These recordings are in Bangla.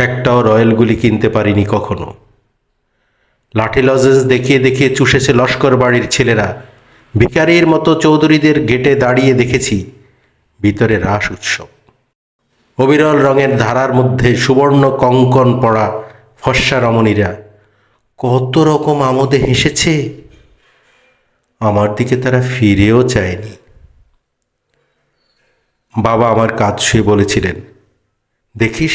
একটাও রয়্যালগুলি কিনতে পারিনি কখনো। লাঠি লজেন্স দেখিয়ে দেখিয়ে চুষেছে লস্কর বাড়ির ছেলেরা। ভিকারির মতো চৌধুরীদের গেটে দাঁড়িয়ে দেখেছি। ভিতরে রাস উৎসব। অবিরল রঙের ধারার মধ্যে সুবর্ণ কঙ্কন পড়া ফর্সা রমণীরা। কত রকম আমোদে হেসেছে। আমার দিকে তারা ফিরেও চায়নি। বাবা আমার কাজ শুয়ে বলেছিলেন। দেখিস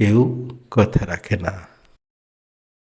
কেউ কথা রাখে না